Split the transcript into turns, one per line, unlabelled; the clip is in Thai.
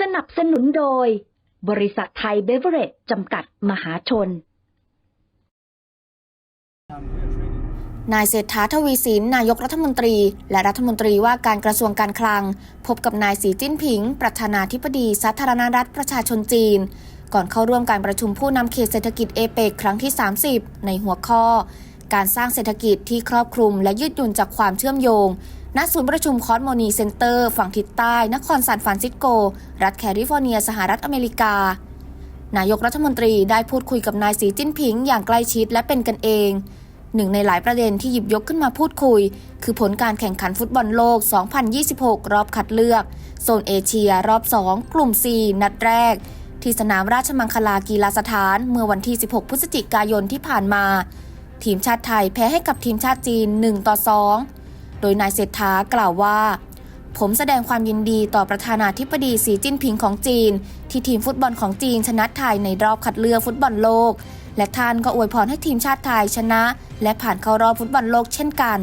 สนับสนุนโดย บริษัทไทยเบเวอเรจจำกัดมหาชน
นายเศรษฐาทวีสิน นายกรัฐมนตรี และรัฐมนตรีว่าการกระทรวงการคลัง พบกับนายสีจิ้นผิง ประธานาธิบดีสาธารณรัฐประชาชนจีน ก่อนเข้าร่วมการประชุมผู้นำเขตเศรษฐกิจเอเปกครั้งที่ 30 ในหัวข้อ การสร้างเศรษฐกิจที่ครอบคลุมและยืดหยุ่นจากความเชื่อมโยง ณศูนย์ประชุมคอสโมนีเซ็นเตอร์ฝั่งทิศใต้ นครซานฟรานซิสโก รัฐแคลิฟอร์เนีย สหรัฐอเมริกา นายกรัฐมนตรีได้พูดคุยกับนายสีจิ้นผิงอย่างใกล้ชิดและเป็นกันเอง หนึ่งในหลายประเด็นที่หยิบยกขึ้นมาพูดคุย คือผลการแข่งขันฟุตบอลโลก 2026 รอบคัดเลือก โซนเอเชีย รอบ 2 กลุ่ม C นัดแรก ที่สนามราชมังคลากีฬาสถาน เมื่อวันที่ 16 พฤศจิกายนที่ผ่านมา ทีมชาติไทยแพ้ให้กับทีมชาติจีน 1 ต่อ 2 โดยนายเศรษฐากล่าวว่า ผมแสดงความยินดีต่อประธานาธิบดีสีจิ้นผิงของจีน ที่ทีมฟุตบอลของจีนชนะไทยในรอบคัดเลือกฟุตบอลโลก และท่านก็อวยพรให้ทีมชาติไทยชนะ และผ่านเข้ารอบฟุตบอลโลกเช่นกัน